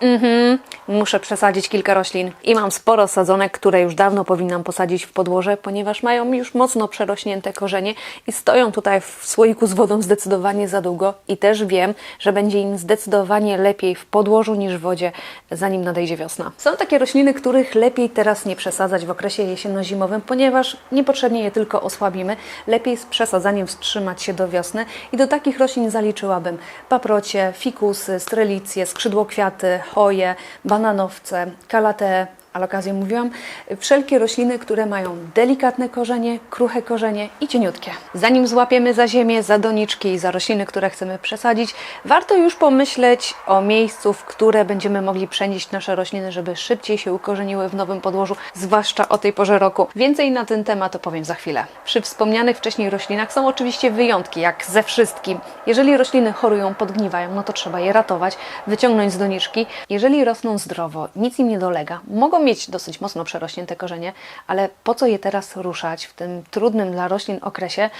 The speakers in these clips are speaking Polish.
Mm-hmm. Muszę przesadzić kilka roślin i mam sporo sadzonek, które już dawno powinnam posadzić w podłoże, ponieważ mają już mocno przerośnięte korzenie i stoją tutaj w słoiku z wodą zdecydowanie za długo i też wiem, że będzie im zdecydowanie lepiej w podłożu niż w wodzie, zanim nadejdzie wiosna. Są takie rośliny, których lepiej teraz nie przesadzać w okresie jesienno-zimowym, ponieważ niepotrzebnie je tylko osłabimy. Lepiej z przesadzaniem wstrzymać się do wiosny i do takich roślin zaliczyłabym paprocie, fikusy, strelicje, skrzydłokwiaty, choje, bananowce, kalatee, ale okazję mówiłam, wszelkie rośliny, które mają delikatne korzenie, kruche korzenie i cieniutkie. Zanim złapiemy za ziemię, za doniczki i za rośliny, które chcemy przesadzić, warto już pomyśleć o miejscu, w które będziemy mogli przenieść nasze rośliny, żeby szybciej się ukorzeniły w nowym podłożu, zwłaszcza o tej porze roku. Więcej na ten temat opowiem za chwilę. Przy wspomnianych wcześniej roślinach są oczywiście wyjątki, jak ze wszystkim. Jeżeli rośliny chorują, podgniwają, no to trzeba je ratować, wyciągnąć z doniczki. Jeżeli rosną zdrowo, nic im nie dolega, mogą mieć dosyć mocno przerośnięte korzenie, ale po co je teraz ruszać w tym trudnym dla roślin okresie,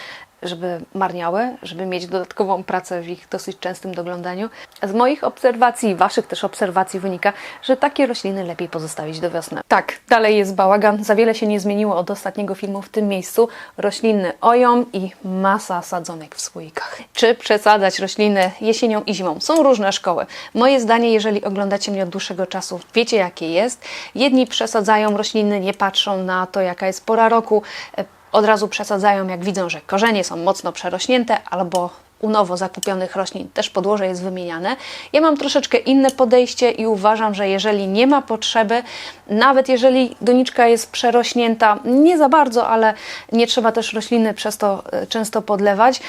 żeby marniały, żeby mieć dodatkową pracę w ich dosyć częstym doglądaniu. Z moich obserwacji, waszych też obserwacji wynika, że takie rośliny lepiej pozostawić do wiosny. Tak, dalej jest bałagan, za wiele się nie zmieniło od ostatniego filmu w tym miejscu. Rośliny oją i masa sadzonek w słoikach. Czy przesadzać rośliny jesienią i zimą? Są różne szkoły. Moje zdanie, jeżeli oglądacie mnie od dłuższego czasu, wiecie jakie jest. Jedni przesadzają rośliny, nie patrzą na to, jaka jest pora roku, od razu przesadzają, jak widzą, że korzenie są mocno przerośnięte albo u nowo zakupionych roślin też podłoże jest wymieniane. Ja mam troszeczkę inne podejście i uważam, że jeżeli nie ma potrzeby, nawet jeżeli doniczka jest przerośnięta, nie za bardzo, ale nie trzeba też rośliny przez to e, często podlewać,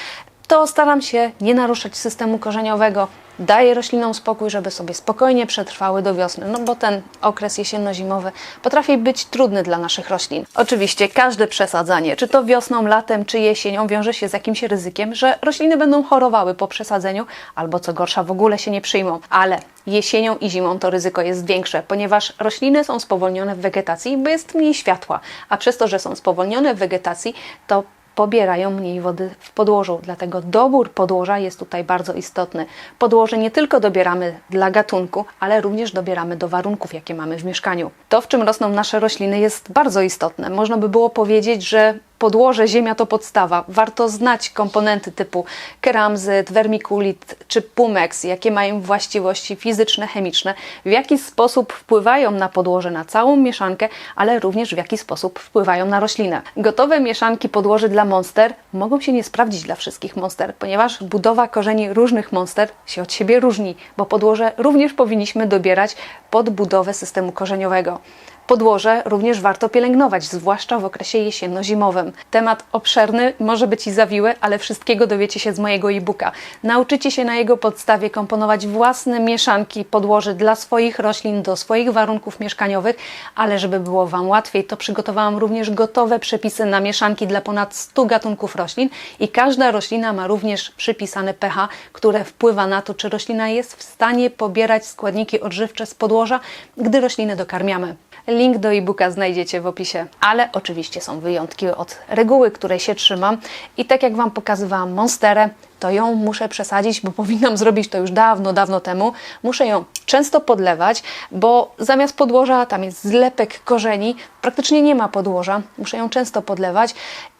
to staram się nie naruszać systemu korzeniowego. Daję roślinom spokój, żeby sobie spokojnie przetrwały do wiosny, no bo ten okres jesienno-zimowy potrafi być trudny dla naszych roślin. Oczywiście każde przesadzanie, czy to wiosną, latem, czy jesienią, wiąże się z jakimś ryzykiem, że rośliny będą chorowały po przesadzeniu, albo co gorsza, w ogóle się nie przyjmą. Ale jesienią i zimą to ryzyko jest większe, ponieważ rośliny są spowolnione w wegetacji, bo jest mniej światła, a przez to, że są spowolnione w wegetacji, to pobierają mniej wody w podłożu. Dlatego dobór podłoża jest tutaj bardzo istotny. Podłoże nie tylko dobieramy dla gatunku, ale również dobieramy do warunków, jakie mamy w mieszkaniu. To, w czym rosną nasze rośliny, jest bardzo istotne. Można by było powiedzieć, że podłoże, ziemia to podstawa. Warto znać komponenty typu keramzyt, vermiculit czy pumex, jakie mają właściwości fizyczne, chemiczne, w jaki sposób wpływają na podłoże, na całą mieszankę, ale również w jaki sposób wpływają na roślinę. Gotowe mieszanki podłoży dla monster mogą się nie sprawdzić dla wszystkich monster, ponieważ budowa korzeni różnych monster się od siebie różni, bo podłoże również powinniśmy dobierać pod budowę systemu korzeniowego. Podłoże również warto pielęgnować, zwłaszcza w okresie jesienno-zimowym. Temat obszerny, może być i zawiły, ale wszystkiego dowiecie się z mojego e-booka. Nauczycie się na jego podstawie komponować własne mieszanki podłoży dla swoich roślin, do swoich warunków mieszkaniowych, ale żeby było Wam łatwiej, to przygotowałam również gotowe przepisy na mieszanki dla ponad 100 gatunków roślin i każda roślina ma również przypisane pH, które wpływa na to, czy roślina jest w stanie pobierać składniki odżywcze z podłoża, gdy rośliny dokarmiamy. Link do e-booka znajdziecie w opisie, ale oczywiście są wyjątki od reguły, której się trzymam. I tak jak Wam pokazywałam monsterę, to ją muszę przesadzić, bo powinnam zrobić to już dawno, dawno temu. Muszę ją często podlewać, bo zamiast podłoża tam jest zlepek korzeni, praktycznie nie ma podłoża. Muszę ją często podlewać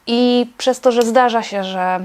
i przez to, że zdarza się, że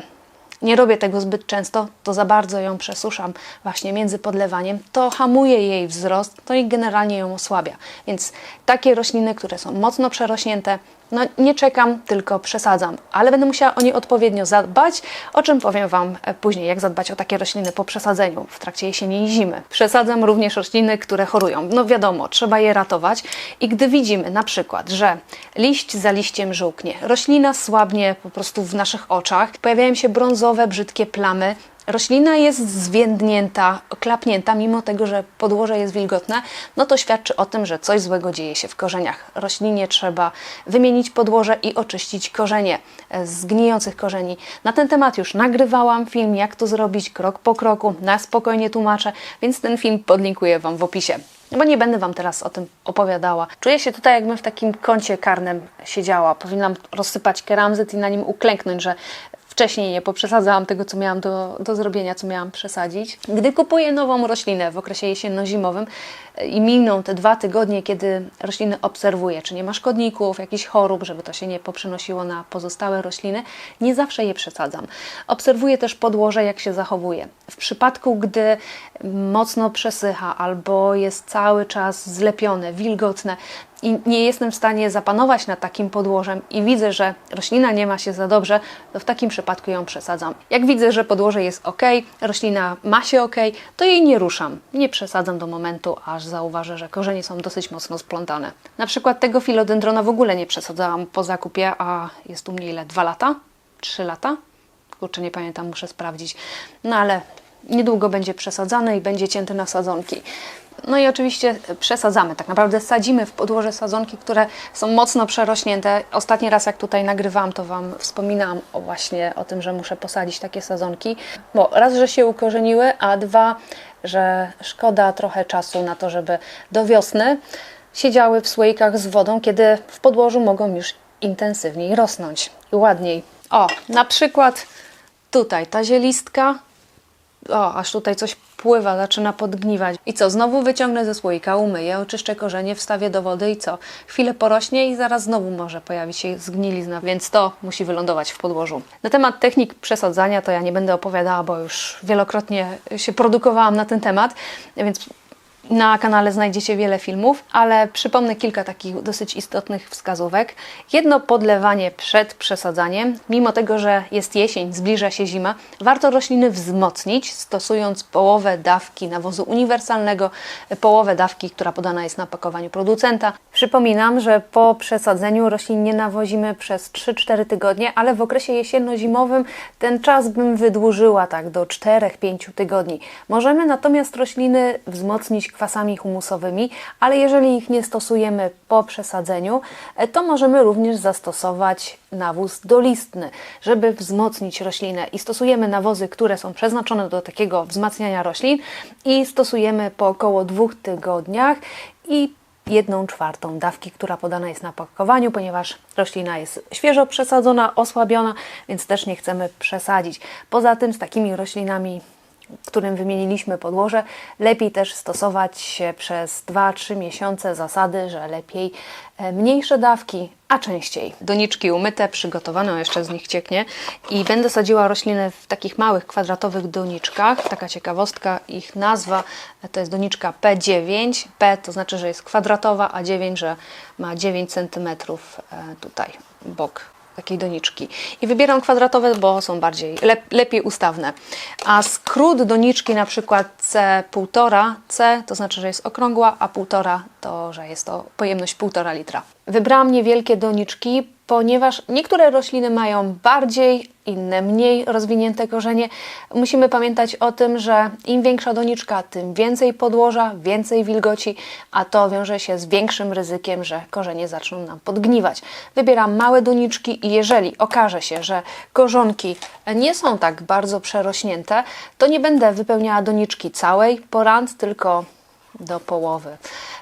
nie robię tego zbyt często, to za bardzo ją przesuszam właśnie między podlewaniem, to hamuje jej wzrost, to i generalnie ją osłabia. Więc takie rośliny, które są mocno przerośnięte, no nie czekam, tylko przesadzam, ale będę musiała o nie odpowiednio zadbać, o czym powiem Wam e, później, jak zadbać o takie rośliny po przesadzeniu w trakcie jesieni i zimy. Przesadzam również rośliny, które chorują. No wiadomo, trzeba je ratować i gdy widzimy na przykład, że liść za liściem żółknie, roślina słabnie po prostu w naszych oczach, pojawiają się brązowe, brzydkie plamy, roślina jest zwiędnięta, klapnięta, mimo tego, że podłoże jest wilgotne, no to świadczy o tym, że coś złego dzieje się w korzeniach. Roślinie trzeba wymienić podłoże i oczyścić korzenie z gnijących korzeni. Na ten temat już nagrywałam film, jak to zrobić krok po kroku, na spokojnie tłumaczę, więc ten film podlinkuję Wam w opisie. Bo nie będę Wam teraz o tym opowiadała. Czuję się tutaj, jakbym w takim kącie karnym siedziała. Powinnam rozsypać keramzyt i na nim uklęknąć, że wcześniej nie poprzesadzałam tego, co miałam do, do zrobienia, co miałam przesadzić. Gdy kupuję nową roślinę w okresie jesienno-zimowym e, i miną te dwa tygodnie, kiedy rośliny obserwuję, czy nie ma szkodników, jakichś chorób, żeby to się nie poprzenosiło na pozostałe rośliny, nie zawsze je przesadzam. Obserwuję też podłoże, jak się zachowuje. W przypadku, gdy mocno przesycha albo jest cały czas zlepione, wilgotne, i nie jestem w stanie zapanować nad takim podłożem i widzę, że roślina nie ma się za dobrze, to w takim przypadku ją przesadzam. Jak widzę, że podłoże jest ok, roślina ma się ok, to jej nie ruszam. Nie przesadzam do momentu, aż zauważę, że korzenie są dosyć mocno splątane. Na przykład tego filodendrona w ogóle nie przesadzałam po zakupie, a jest u mnie ile? Dwa lata? Trzy lata? Kurczę, nie pamiętam, muszę sprawdzić. No ale niedługo będzie przesadzany i będzie cięty na sadzonki. No i oczywiście przesadzamy, tak naprawdę sadzimy w podłoże sadzonki, które są mocno przerośnięte. Ostatni raz jak tutaj nagrywałam, to Wam wspominałam o właśnie o tym, że muszę posadzić takie sadzonki, bo raz, że się ukorzeniły, a dwa, że szkoda trochę czasu na to, żeby do wiosny siedziały w słoikach z wodą, kiedy w podłożu mogą już intensywniej rosnąć i ładniej. O, na przykład tutaj ta zielistka o, aż tutaj coś pływa, zaczyna podgniwać. I co, znowu wyciągnę ze słoika, umyję, oczyszczę korzenie, wstawię do wody i co? Chwilę porośnie i zaraz znowu może pojawić się zgnilizna, więc to musi wylądować w podłożu. Na temat technik przesadzania to ja nie będę opowiadała, bo już wielokrotnie się produkowałam na ten temat, więc na kanale znajdziecie wiele filmów, ale przypomnę kilka takich dosyć istotnych wskazówek. Jedno podlewanie przed przesadzaniem. Mimo tego, że jest jesień, zbliża się zima, warto rośliny wzmocnić, stosując połowę dawki nawozu uniwersalnego, połowę dawki, która podana jest na pakowaniu producenta. Przypominam, że po przesadzeniu roślin nie nawozimy przez 3-4 tygodnie, ale w okresie jesienno-zimowym ten czas bym wydłużyła tak do 4-5 tygodni. Możemy natomiast rośliny wzmocnić kwasami humusowymi, ale jeżeli ich nie stosujemy po przesadzeniu, e, to możemy również zastosować nawóz dolistny, żeby wzmocnić roślinę. I stosujemy nawozy, które są przeznaczone do takiego wzmacniania roślin i stosujemy po około dwóch tygodniach i jedną czwartą dawki, która podana jest na pakowaniu, ponieważ roślina jest świeżo przesadzona, osłabiona, więc też nie chcemy przesadzić. Poza tym z takimi roślinami którym wymieniliśmy podłoże, lepiej też stosować się przez 2-3 miesiące zasady, że lepiej e, mniejsze dawki, a częściej. Doniczki umyte, przygotowane, jeszcze z nich cieknie i będę sadziła rośliny w takich małych, kwadratowych doniczkach. Taka ciekawostka, ich nazwa e, to jest doniczka P9. P to znaczy, że jest kwadratowa, a 9, że ma 9 cm e, tutaj bok takiej doniczki. I wybieram kwadratowe, bo są bardziej, lep, lepiej ustawne. A skrót doniczki na przykład C1,5, C to znaczy, że jest okrągła, a 1,5 to, że jest to pojemność 1,5 litra. Wybrałam niewielkie doniczki, ponieważ niektóre rośliny mają bardziej, inne mniej rozwinięte korzenie. Musimy pamiętać o tym, że im większa doniczka, tym więcej podłoża, więcej wilgoci, a to wiąże się z większym ryzykiem, że korzenie zaczną nam podgniwać. Wybieram małe doniczki i jeżeli okaże się, że korzonki nie są tak bardzo przerośnięte, to nie będę wypełniała doniczki całej porand, tylko do połowy.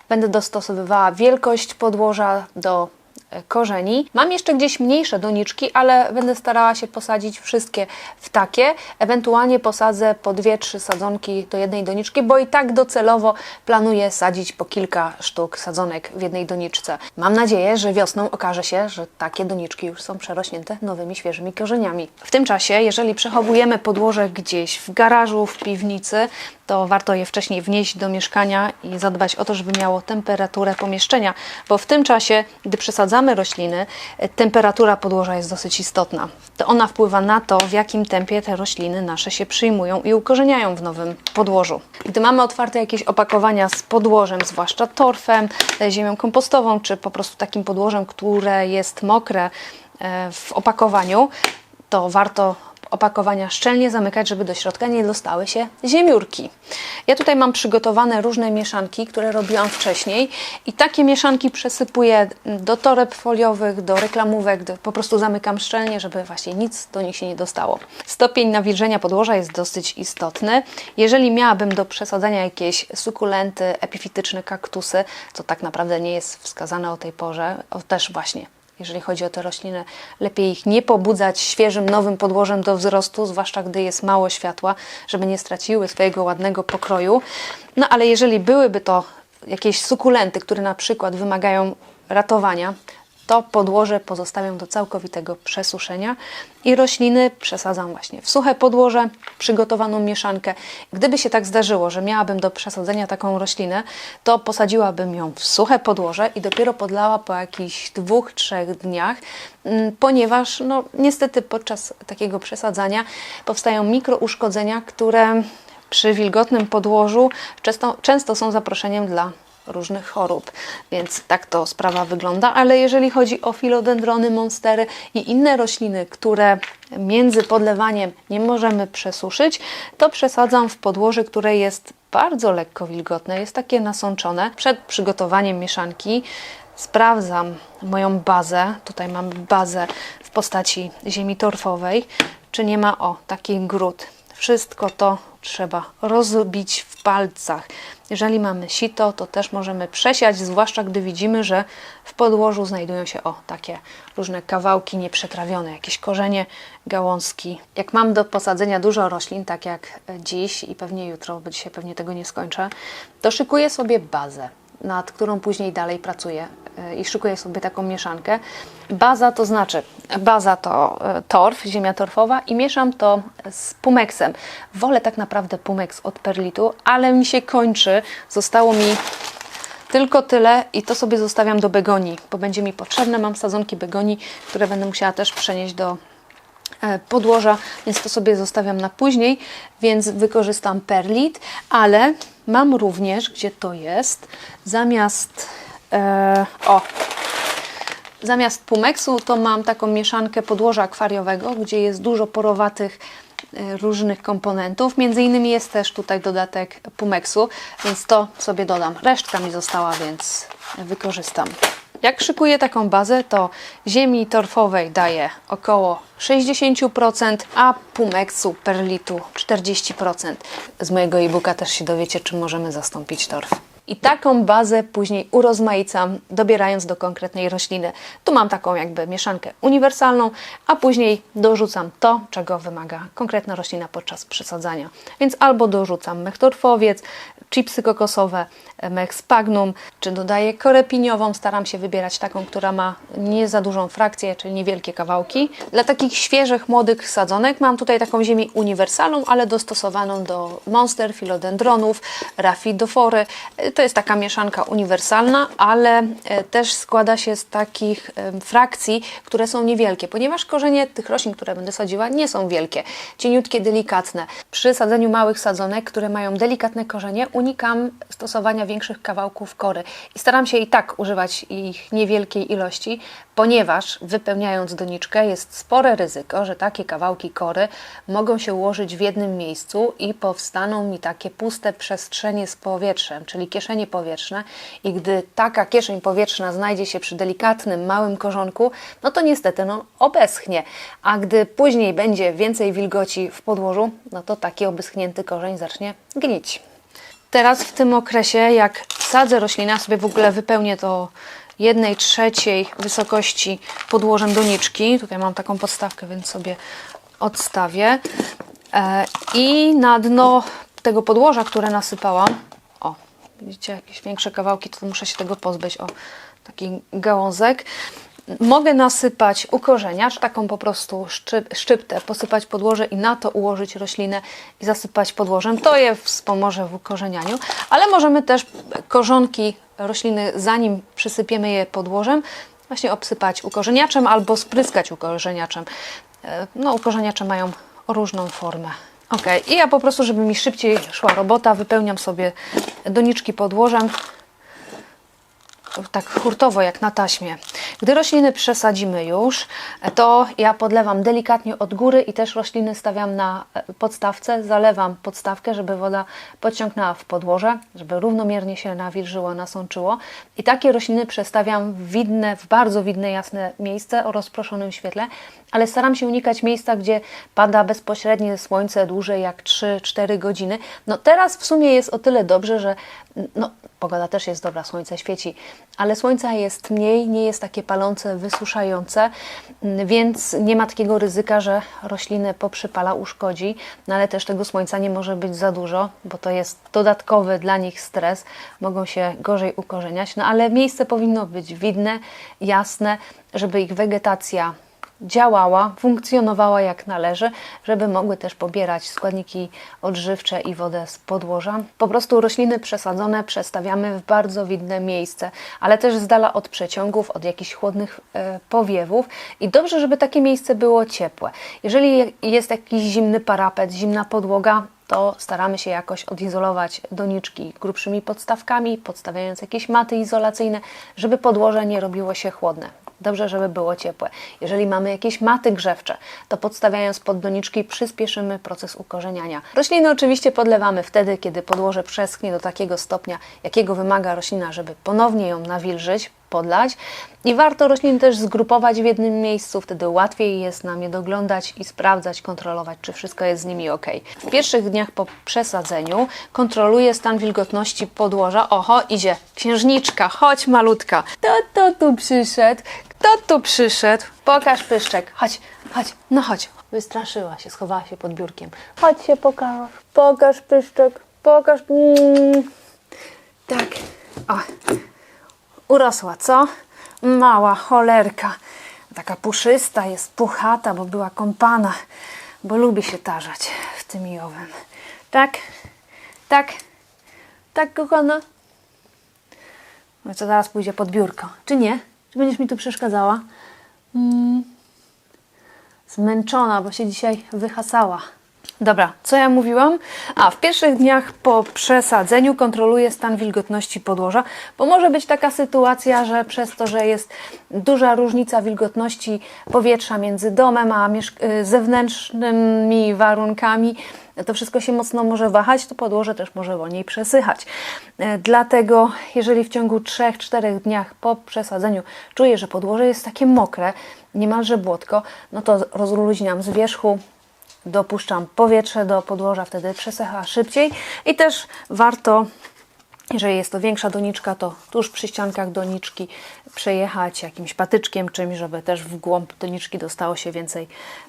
Będę dostosowywała wielkość podłoża do korzeni. Mam jeszcze gdzieś mniejsze doniczki, ale będę starała się posadzić wszystkie w takie. Ewentualnie posadzę po dwie, trzy sadzonki do jednej doniczki, bo i tak docelowo planuję sadzić po kilka sztuk sadzonek w jednej doniczce. Mam nadzieję, że wiosną okaże się, że takie doniczki już są przerośnięte nowymi, świeżymi korzeniami. W tym czasie, jeżeli przechowujemy podłoże gdzieś w garażu, w piwnicy, to warto je wcześniej wnieść do mieszkania i zadbać o to, żeby miało temperaturę pomieszczenia, bo w tym czasie, gdy przesadzamy rośliny, temperatura podłoża jest dosyć istotna. To ona wpływa na to, w jakim tempie te rośliny nasze się przyjmują i ukorzeniają w nowym podłożu. Gdy mamy otwarte jakieś opakowania z podłożem, zwłaszcza torfem, ziemią kompostową, czy po prostu takim podłożem, które jest mokre e, w opakowaniu, to warto opakowania szczelnie zamykać, żeby do środka nie dostały się ziemiórki. Ja tutaj mam przygotowane różne mieszanki, które robiłam wcześniej i takie mieszanki przesypuję do toreb foliowych, do reklamówek, do, po prostu zamykam szczelnie, żeby właśnie nic do nich się nie dostało. Stopień nawilżenia podłoża jest dosyć istotny. Jeżeli miałabym do przesadzania jakieś sukulenty, epifityczne kaktusy, co tak naprawdę nie jest wskazane o tej porze, o też właśnie jeżeli chodzi o te rośliny. Lepiej ich nie pobudzać świeżym, nowym podłożem do wzrostu, zwłaszcza gdy jest mało światła, żeby nie straciły swojego ładnego pokroju. No ale jeżeli byłyby to jakieś sukulenty, które na przykład wymagają ratowania, to podłoże pozostawiam do całkowitego przesuszenia i rośliny przesadzam właśnie w suche podłoże, przygotowaną mieszankę. Gdyby się tak zdarzyło, że miałabym do przesadzenia taką roślinę, to posadziłabym ją w suche podłoże i dopiero podlała po jakichś dwóch, trzech dniach, mm, ponieważ no, niestety podczas takiego przesadzania powstają mikrouszkodzenia, które przy wilgotnym podłożu często, często są zaproszeniem dla różnych chorób, więc tak to sprawa wygląda. Ale jeżeli chodzi o filodendrony, monstery i inne rośliny, które między podlewaniem nie możemy przesuszyć, to przesadzam w podłoże, które jest bardzo lekko wilgotne, jest takie nasączone. Przed przygotowaniem mieszanki sprawdzam moją bazę. Tutaj mam bazę w postaci ziemi torfowej, czy nie ma o taki gród. Wszystko to trzeba rozbić w palcach. Jeżeli mamy sito, to też możemy przesiać, zwłaszcza gdy widzimy, że w podłożu znajdują się o takie różne kawałki nieprzetrawione, jakieś korzenie, gałązki. Jak mam do posadzenia dużo roślin, tak jak dziś i pewnie jutro, bo dzisiaj pewnie tego nie skończę, to szykuję sobie bazę nad którą później dalej pracuję y, i szykuję sobie taką mieszankę. Baza to znaczy, baza to y, torf, ziemia torfowa i mieszam to z pumeksem. Wolę tak naprawdę pumeks od perlitu, ale mi się kończy. Zostało mi tylko tyle i to sobie zostawiam do begonii, bo będzie mi potrzebne. Mam sadzonki begonii, które będę musiała też przenieść do e, podłoża, więc to sobie zostawiam na później, więc wykorzystam perlit, ale mam również, gdzie to jest, zamiast e, o, zamiast pumeksu to mam taką mieszankę podłoża akwariowego, gdzie jest dużo porowatych e, różnych komponentów. Między innymi jest też tutaj dodatek pumeksu, więc to sobie dodam. Resztka mi została, więc wykorzystam. Jak szykuję taką bazę, to ziemi torfowej daję około 60%, a pumeksu, perlitu 40%. Z mojego e-booka też się dowiecie, czym możemy zastąpić torf. I taką bazę później urozmaicam, dobierając do konkretnej rośliny. Tu mam taką jakby mieszankę uniwersalną, a później dorzucam to, czego wymaga konkretna roślina podczas przesadzania. Więc albo dorzucam mech torfowiec, chipsy kokosowe, mech spagnum, czy dodaję korę piniową. Staram się wybierać taką, która ma nie za dużą frakcję, czyli niewielkie kawałki. Dla takich świeżych, młodych sadzonek mam tutaj taką ziemię uniwersalną, ale dostosowaną do monster, filodendronów, rafidofory. To jest taka mieszanka uniwersalna, ale e, też składa się z takich em, frakcji, które są niewielkie, ponieważ korzenie tych roślin, które będę sadziła, nie są wielkie, cieniutkie, delikatne. Przy sadzeniu małych sadzonek, które mają delikatne korzenie, unikam stosowania większych kawałków kory i staram się i tak używać ich niewielkiej ilości, ponieważ wypełniając doniczkę jest spore ryzyko, że takie kawałki kory mogą się ułożyć w jednym miejscu i powstaną mi takie puste przestrzenie z powietrzem, czyli kieszenie powietrzne i gdy taka kieszeń powietrzna znajdzie się przy delikatnym, małym korzonku, no to niestety no, obeschnie, a gdy później będzie więcej wilgoci w podłożu, no to taki obeschnięty korzeń zacznie gnić. Teraz w tym okresie, jak sadzę roślinę, ja sobie w ogóle wypełnię to jednej trzeciej wysokości podłożem doniczki. Tutaj mam taką podstawkę, więc sobie odstawię. E, I na dno tego podłoża, które nasypałam, widzicie, jakieś większe kawałki, to muszę się tego pozbyć, o, taki gałązek. Mogę nasypać ukorzeniacz, taką po prostu szczyp, szczyptę, posypać podłoże i na to ułożyć roślinę i zasypać podłożem. To je wspomoże w ukorzenianiu, ale możemy też korzonki rośliny, zanim przysypiemy je podłożem, właśnie obsypać ukorzeniaczem albo spryskać ukorzeniaczem. E, No, ukorzeniacze mają różną formę. Ok, i ja po prostu, żeby mi szybciej szła robota, wypełniam sobie doniczki podłożem tak hurtowo, jak na taśmie. Gdy rośliny przesadzimy już, to ja podlewam delikatnie od góry i też rośliny stawiam na e, podstawce, zalewam podstawkę, żeby woda podciągnęła w podłoże, żeby równomiernie się nawilżyło, nasączyło. I takie rośliny przestawiam w widne, w bardzo widne, jasne miejsce o rozproszonym świetle, ale staram się unikać miejsca, gdzie pada bezpośrednie słońce dłużej jak 3-4 godziny. No teraz w sumie jest o tyle dobrze, że No, pogoda też jest dobra, słońce świeci, ale słońca jest mniej, nie jest takie palące, wysuszające, mm, więc nie ma takiego ryzyka, że rośliny poprzypala, uszkodzi, no ale też tego słońca nie może być za dużo, bo to jest dodatkowy dla nich stres, mogą się gorzej ukorzeniać, no ale miejsce powinno być widne, jasne, żeby ich wegetacja działała, funkcjonowała jak należy, żeby mogły też pobierać składniki odżywcze i wodę z podłoża. Po prostu rośliny przesadzone przestawiamy w bardzo widne miejsce, ale też z dala od przeciągów, od jakichś chłodnych e, powiewów i dobrze, żeby takie miejsce było ciepłe. Jeżeli jest jakiś zimny parapet, zimna podłoga, to staramy się jakoś odizolować doniczki grubszymi podstawkami, podstawiając jakieś maty izolacyjne, żeby podłoże nie robiło się chłodne. Dobrze, żeby było ciepłe. Jeżeli mamy jakieś maty grzewcze, to podstawiając pod doniczki przyspieszymy proces ukorzeniania. Rośliny oczywiście podlewamy wtedy, kiedy podłoże przeschnie do takiego stopnia, jakiego wymaga roślina, żeby ponownie ją nawilżyć, podlać. I warto rośliny też zgrupować w jednym miejscu, wtedy łatwiej jest nam je doglądać i sprawdzać, kontrolować, czy wszystko jest z nimi ok. W pierwszych dniach po przesadzeniu kontroluję stan wilgotności podłoża. Oho, idzie księżniczka, chodź malutka. Kto to tu przyszedł? Kto tu przyszedł? Pokaż pyszczek. Chodź, chodź, no chodź. Wystraszyła się, schowała się pod biurkiem. Chodź się pokaż. Pokaż pyszczek, pokaż. Mm. Tak. O, urosła, co? Mała cholerka. Taka puszysta jest, puchata, bo była kąpana, bo lubi się tarzać w tym i owym. Tak? Tak? Tak, kochana? No co zaraz pójdzie pod biurko. Czy nie? Czy będziesz mi tu przeszkadzała? Mm. Zmęczona, bo się dzisiaj wyhasała. Dobra, co ja mówiłam? A w pierwszych dniach po przesadzeniu kontroluję stan wilgotności podłoża, bo może być taka sytuacja, że przez to, że jest duża różnica wilgotności powietrza między domem a y, zewnętrznymi warunkami, to wszystko się mocno może wahać, to podłoże też może wolniej przesychać. E, Dlatego, jeżeli w ciągu 3-4 dniach po przesadzeniu czuję, że podłoże jest takie mokre, niemalże błotko, no to rozluźniam z wierzchu, dopuszczam powietrze do podłoża, wtedy przesycha szybciej i też warto jeżeli jest to większa doniczka, to tuż przy ściankach doniczki przejechać jakimś patyczkiem, czymś, żeby też w głąb doniczki dostało się więcej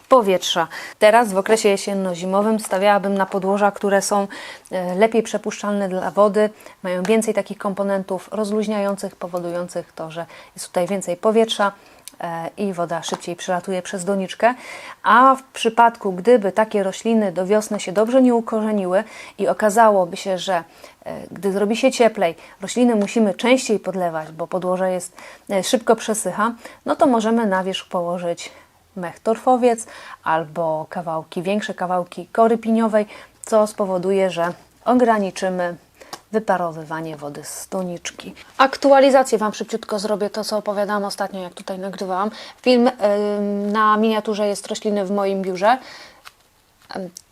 powietrza. Teraz w okresie jesienno-zimowym stawiałabym na podłoża, które są e, lepiej przepuszczalne dla wody, mają więcej takich komponentów rozluźniających, powodujących to, że jest tutaj więcej powietrza i woda szybciej przelatuje przez doniczkę. A w przypadku, gdyby takie rośliny do wiosny się dobrze nie ukorzeniły i okazałoby się, że e, gdy zrobi się cieplej, rośliny musimy częściej podlewać, bo podłoże jest e, szybko przesycha, no to możemy na wierzch położyć mech torfowiec albo kawałki, większe kawałki kory piniowej, co spowoduje, że ograniczymy wyparowywanie wody z doniczki. Aktualizację Wam szybciutko zrobię, to co opowiadałam ostatnio, jak tutaj nagrywałam. Film ym, na miniaturze jest rośliny w moim biurze.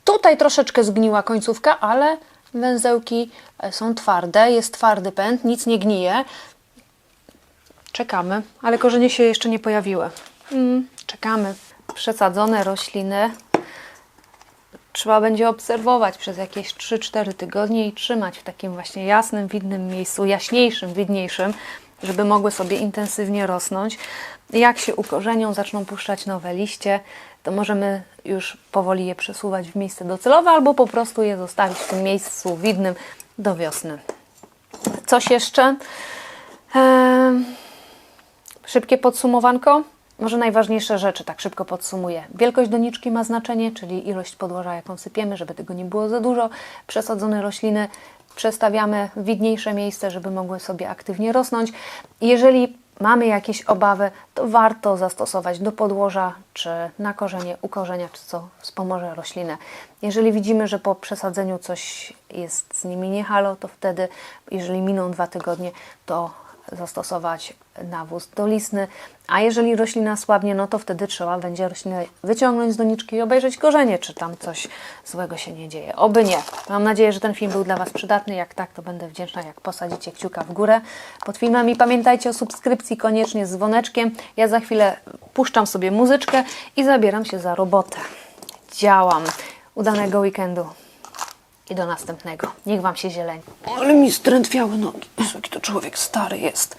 Tutaj troszeczkę zgniła końcówka, ale węzełki e, są twarde, jest twardy pęd, nic nie gnije. Czekamy, ale korzenie się jeszcze nie pojawiły. Mm, czekamy. Przesadzone rośliny trzeba będzie obserwować przez jakieś 3-4 tygodnie i trzymać w takim właśnie jasnym, widnym miejscu, jaśniejszym, widniejszym, żeby mogły sobie intensywnie rosnąć. Jak się ukorzenią, zaczną puszczać nowe liście, to możemy już powoli je przesuwać w miejsce docelowe albo po prostu je zostawić w tym miejscu widnym do wiosny. Coś jeszcze? Ehm, Szybkie podsumowanko. Może najważniejsze rzeczy, tak szybko podsumuję. Wielkość doniczki ma znaczenie, czyli ilość podłoża, jaką sypiemy, żeby tego nie było za dużo. Przesadzone rośliny przestawiamy w widniejsze miejsce, żeby mogły sobie aktywnie rosnąć. Jeżeli mamy jakieś obawy, to warto zastosować do podłoża, czy na korzenie, ukorzenia, czy co wspomoże roślinę. Jeżeli widzimy, że po przesadzeniu coś jest z nimi nie halo, to wtedy, jeżeli miną dwa tygodnie, to zastosować nawóz dolistny, a jeżeli roślina słabnie, no to wtedy trzeba będzie roślinę wyciągnąć z doniczki i obejrzeć korzenie, czy tam coś złego się nie dzieje. Oby nie. Mam nadzieję, że ten film był dla Was przydatny. Jak tak, to będę wdzięczna, jak posadzicie kciuka w górę pod filmem i pamiętajcie o subskrypcji koniecznie z dzwoneczkiem. Ja za chwilę puszczam sobie muzyczkę i zabieram się za robotę. Działam. Udanego weekendu. I do następnego. Niech Wam się zieleni. Ale mi strętwiały nogi. Jaki to człowiek stary jest.